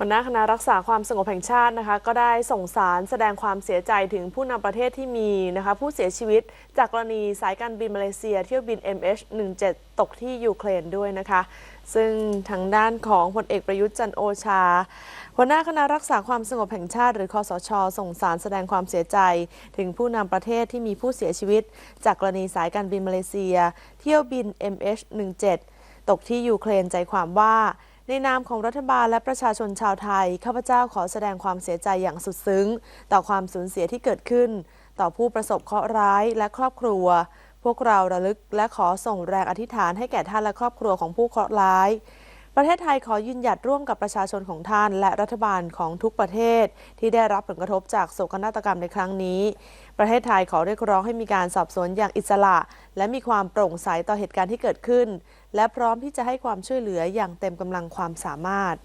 หัวหน้าคณะรักษาความสงบแห่งชาตินะคะ ก็ได้ส่งสารแสดงความเสียใจถึงผู้นำประเทศที่มีนะคะ ผู้เสียชีวิตจากกรณีสายการบินมาเลเซียเที่ยวบิน MH17 ตกที่ยูเครนด้วยนะคะ ซึ่งทางด้านของพลเอกประยุทธ์จันโอชา หัวหน้าคณะรักษาความสงบแห่งชาติ หรือคอสช ส่งสารแสดงความเสียใจ ถึงผู้นำประเทศที่มีผู้เสียชีวิต จากกรณีสายการบินมาเลเซีย เที่ยวบิน MH17 ตกที่ยูเครนใจความว่า ในนามของรัฐบาลและประชาชนชาวไทย ข้าพเจ้าขอแสดงความเสียใจอย่างสุดซึ้ง ต่อความสูญเสียที่เกิดขึ้น ต่อผู้ประสบเคราะห์ร้ายและครอบครัว พวกเราระลึกและขอส่งแรงอธิษฐานให้แก่ท่านและครอบครัวของผู้เคราะห์ร้าย ประเทศไทยขอยืนหยัดร่วมกับประชาชนของท่าน และรัฐบาลของทุกประเทศ ที่ได้รับผลกระทบจากโศกนาฏกรรมในครั้งนี้ ประเทศไทยขอเรียกร้องให้มีการสอบสวนอย่างอิสระ และมีความโปร่งใสต่อเหตุการณ์ที่เกิดขึ้น และพร้อมที่จะให้ความช่วยเหลืออย่างเต็มกำลังความสามารถ